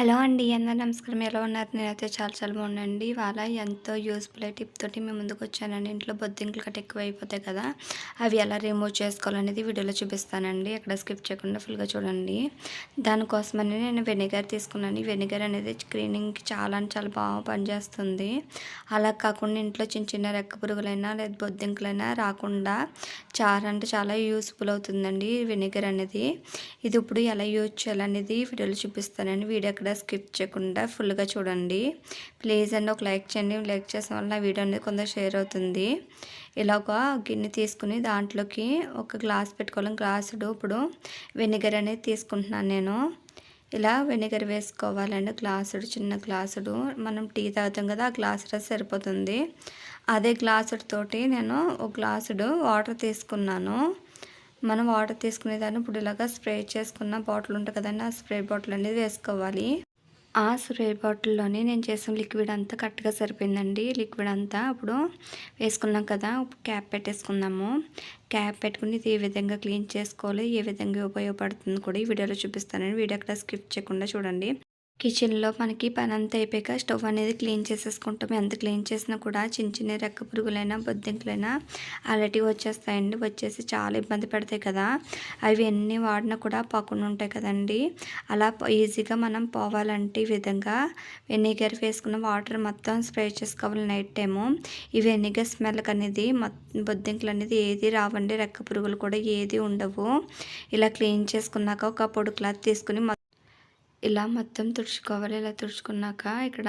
Hello అండి అందరూ నమస్కారం. ఎలా ఉన్నారు? నేనైతే చాలా చాలా బాగున్నానండి. ఇవాళ ఎంతో యూస్ఫుల్ టిప్ తోటి మేము ముందుకు వచ్చానండి. ఇంట్లో బొద్దింకలు కట్ట ఎక్కువ అయిపోతాయి కదా అవి ఎలా రిమూవ్ చేసుకోవాలనేది వీడియోలో చూపిస్తానండి. అక్కడ స్కిప్ చేయకుండా ఫుల్గా చూడండి. దానికోసమని నేను వెనిగర్ తీసుకున్నాను. వెనిగర్ అనేది స్క్రీనింగ్కి చాలా అంటే చాలా బాగా పనిచేస్తుంది. అలా కాకుండా ఇంట్లో చిన్న చిన్న రెక్క పురుగులైనా లేదా బొద్దింకలైనా రాకుండా చాలా అంటే చాలా యూస్ఫుల్ అవుతుందండి వెనిగర్ అనేది. ఇది ఇప్పుడు ఎలా యూజ్ చేయాలనేది వీడియోలో చూపిస్తానండి. వీడియో అక్కడ స్కిప్ చేయకుండా ఫుల్గా చూడండి. ప్లీజ్ అండి ఒక లైక్ చేయండి. లైక్ చేసిన వల్ల వీడియో అనేది కొంత షేర్ అవుతుంది. ఇలా ఒక గిన్నె తీసుకుని దాంట్లోకి ఒక గ్లాస్ పెట్టుకోవాలి. గ్లాసుడు ఇప్పుడు వెనిగర్ అనేది తీసుకుంటున్నాను నేను. ఇలా వెనిగర్ వేసుకోవాలండి. గ్లాసుడు చిన్న గ్లాసుడు మనం టీ తాగుతాం కదా ఆ గ్లాసుడు సరిపోతుంది. అదే గ్లాసుడు తోటి నేను ఒక గ్లాసుడు వాటర్ తీసుకున్నాను. మనం వాటర్ తీసుకునేదాన్ని ఇప్పుడు ఇలాగా స్ప్రే చేసుకున్న బాటిల్ ఉంటుంది కదండి ఆ స్ప్రే బాటిల్ అనేది వేసుకోవాలి. ఆ స్ప్రే బాటిల్లోనే నేను చేసిన లిక్విడ్ అంతా కరెక్ట్గా సరిపోయిందండి. లిక్విడ్ అంతా ఇప్పుడు వేసుకున్నాం కదా క్యాప్ పెట్టేసుకుందాము. క్యాప్ పెట్టుకుని ఇది ఏ విధంగా క్లీన్ చేసుకోవాలి ఏ విధంగా ఉపయోగపడుతుంది కూడా ఈ వీడియోలో చూపిస్తానండి. వీడియో అక్కడ స్కిప్ చేయకుండా చూడండి. కిచెన్లో మనకి పని అంతా అయిపోయాక స్టవ్ అనేది క్లీన్ చేసేసుకుంటాం. ఎంత క్లీన్ చేసినా కూడా చిన్న చిన్న రెక్క పురుగులైనా బొద్దింకులైనా అలాంటివి వచ్చేస్తాయండి. వచ్చేసి చాలా ఇబ్బంది పెడతాయి కదా. అవి ఎన్ని వాడినా కూడా పోకుండా ఉంటాయి కదండి. అలా ఈజీగా మనం పోవాలంటే ఈ విధంగా వెనిగర్ వేసుకున్న వాటర్ మొత్తం స్ప్రే చేసుకోవాలి నైట్ టైము. ఈ వెనిగర్ స్మెల్ అనేది బొద్దింకులు అనేది ఏది రావండి రెక్క పురుగులు కూడా ఏది ఉండవు. ఇలా క్లీన్ చేసుకున్నాక ఒక పొడి క్లాత్ తీసుకుని ఇలా మొత్తం తుడుచుకోవాలి. ఇలా తుడుచుకున్నాక ఇక్కడ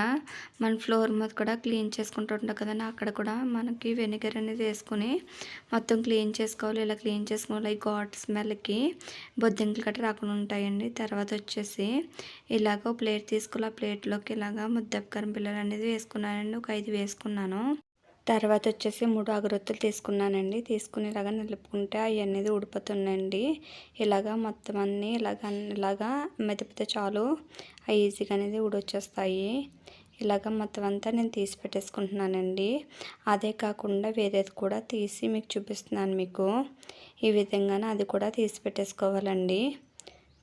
మన ఫ్లోర్ మీద కూడా క్లీన్ చేసుకుంటుంటాం కదండి అక్కడ కూడా మనకి వెనిగర్ అనేది వేసుకుని మొత్తం క్లీన్ చేసుకోవాలి. ఇలా క్లీన్ చేసుకోవాలి. ఈ ఘాట్ స్మెల్కి బొద్దింకలు గట్రా రాకుండా ఉంటాయండి. తర్వాత వచ్చేసి ఇలాగ ప్లేట్ తీసుకోవాలి ఆ ప్లేట్లోకి ఇలాగ ముద్దపకారం పిల్లలు అనేది వేసుకున్నానండి. ఒక ఐదు వేసుకున్నాను. తర్వాత వచ్చేసి మూడు అగరొత్తులు తీసుకున్నానండి. తీసుకుని ఇలాగ నిలుపుకుంటే అవి అనేది ఉడిపోతున్నాయండి ఇలాగా మొత్తం అన్నీ ఇలాగ ఇలాగా మెదిపితే చాలు. అవి ఈజీగా అనేది ఉడొచ్చేస్తాయి ఇలాగ మొత్తం అంతా నేను తీసి పెట్టేసుకుంటున్నానండి. అదే కాకుండా వేరేది కూడా తీసి మీకు చూపిస్తున్నాను మీకు. ఈ విధంగానే అది కూడా తీసి పెట్టేసుకోవాలండి.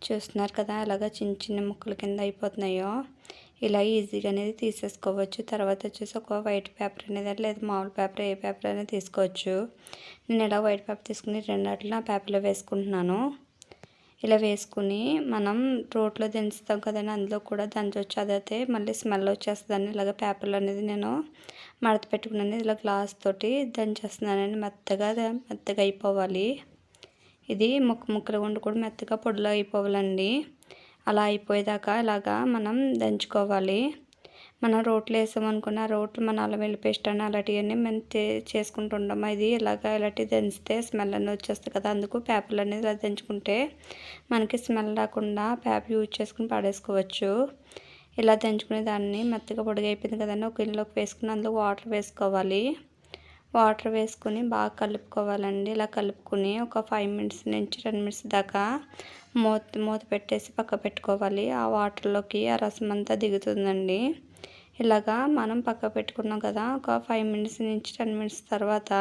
చూస్తున్నారు కదా అలాగ చిన్న చిన్న ముక్కల కింద అయిపోతున్నాయో. ఇలా ఈజీగా అనేది తీసేసుకోవచ్చు. తర్వాత వచ్చేసి ఒక వైట్ పేపర్ అనేది లేదా మామూలు పేపర్ ఏ పేపర్ అనేది తీసుకోవచ్చు. నేను ఇలా వైట్ పేపర్ తీసుకుని రెండాట్లు నా పేపర్లో వేసుకుంటున్నాను. ఇలా వేసుకుని మనం రోట్లో దించుతాం కదండి అందులో కూడా దంచవచ్చు అదైతే మళ్ళీ స్మెల్ వచ్చేస్తుందని ఇలాగ పేపర్లు అనేది నేను మడత పెట్టుకున్నాను. ఇలా గ్లాస్ తోటి దంచేస్తున్నానండి. మెత్తగా మెత్తగా అయిపోవాలి. ఇది ముక్క ముక్కలు ఉండి కూడా మెత్తగా పొడిలో అయిపోవాలండి. అలా అయిపోయేదాకా ఇలాగా మనం దంచుకోవాలి. మనం రోట్లు వేసామనుకున్న రోట్లు మన అల్లం వెల్లి పేస్ట్ అని అలాంటివన్నీ మనం చేసుకుంటుంటాం ఇది ఇలాగ ఇలాంటివి దంచితే స్మెల్ అనేది వచ్చేస్తుంది కదా. అందుకు పేపర్లు అనేది ఇలా దంచుకుంటే మనకి స్మెల్ రాకుండా పేపర్ యూజ్ చేసుకుని పడేసుకోవచ్చు. ఇలా దంచుకునే దాన్ని మెత్తగా పొడిగా అయిపోయింది కదండి. ఒక ఇంట్లోకి వేసుకుని అందులో వాటర్ వేసుకోవాలి. వాటర్ వేసుకుని బాగా కలుపుకోవాలండి. ఇలా కలుపుకుని ఒక ఫైవ్ మినిట్స్ నుంచి టెన్ మినిట్స్ దాకా మూత మూత పెట్టేసి పక్క పెట్టుకోవాలి. ఆ వాటర్లోకి ఆ రసం అంతా దిగుతుందండి. ఇలాగా మనం పక్క పెట్టుకున్నాం కదా ఒక ఫైవ్ మినిట్స్ నుంచి టెన్ మినిట్స్ తర్వాత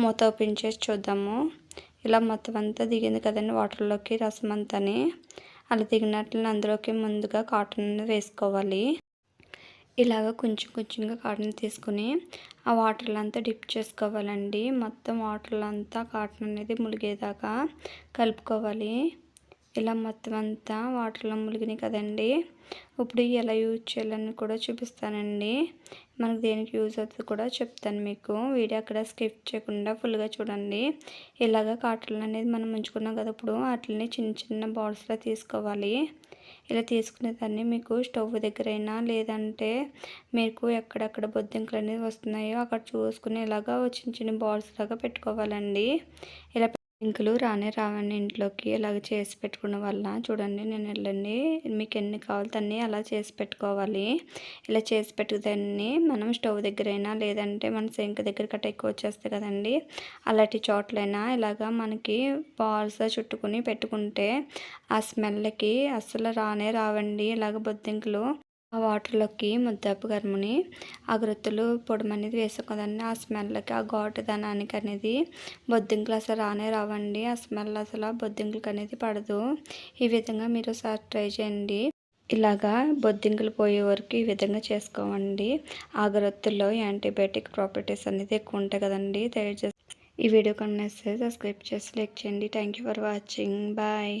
మూత ఓపెన్ చేసి చూద్దాము. ఇలా మొత్తం అంతా దిగింది కదండి వాటర్లోకి రసం అంతాని. అలా దిగినట్లు అందులోకి ముందుగా కాటన్ వేసుకోవాలి. ఇలాగ కొంచెం కొంచెంగా కాటన్ తీసుకుని ఆ వాటర్లో అంతా డిప్ చేసుకోవాలండి. మొత్తం వాటర్లో అంతా కాటన్ అనేది ములిగేదాకా కలుపుకోవాలి. ఇలా మొత్తం అంతా వాటర్లో ములిగినాయి కదండి. ఇప్పుడు ఎలా యూజ్ చేయాలని కూడా చూపిస్తానండి. మనకు దేనికి యూజ్ అవుతుంది కూడా చెప్తాను మీకు. వీడియో అక్కడ స్కిప్ చేయకుండా ఫుల్గా చూడండి. ఇలాగ కాటన్ అనేది మనం ఉంచుకున్నాం కదా ఇప్పుడు వాటిని చిన్న చిన్న బాల్స్లో తీసుకోవాలి. ఇలా తీసుకునే దాన్ని మీకు స్టవ్ దగ్గరైనా లేదంటే మీకు ఎక్కడెక్కడ బొద్దింకలు అనేది వస్తున్నాయో అక్కడ చూసుకుని ఇలాగా చిన్న చిన్న బాల్స్ లాగా పెట్టుకోవాలండి. ఇలా ఇంకులు రానే రావండి ఇంట్లోకి. ఇలాగ చేసి పెట్టుకున్న వల్ల చూడండి నేను వెళ్ళండి మీకు ఎన్ని కావాలన్నీ అలా చేసి పెట్టుకోవాలి. ఇలా చేసి పెట్టుకుదాన్ని మనం స్టవ్ దగ్గరైనా లేదంటే మన సింక్ దగ్గర కట్ట ఎక్కువ వచ్చేస్తాయి కదండి అలాంటి చోట్లైనా ఇలాగ మనకి బాల్స్ చుట్టుకుని పెట్టుకుంటే ఆ స్మెల్కి అస్సలు రానే రావండి. ఇలాగ బొద్దింకులు ఆ వాటర్లోకి ముద్దపు గర్మని అగరొత్తులు పొడి అనేది వేసుకోదండి. ఆ స్మెల్కి ఆ ఘాటుదనానికి అనేది బొద్దింకలు అసలు రానే రావండి. ఆ స్మెల్ అసలు బొద్దింకలకి అనేది పడదు. ఈ విధంగా మీరు ఒకసారి ట్రై చేయండి. ఇలాగా బొద్దింకలు పోయే వరకు ఈ విధంగా చేసుకోవండి. ఆగరత్తుల్లో యాంటీబయాటిక్ ప్రాపర్టీస్ అనేది ఎక్కువ ఉంటాయి కదండి. దయచేసి ఈ వీడియో కన్నా సబ్స్క్రైబ్ చేసి లైక్ చేయండి. Thank you for watching. Bye.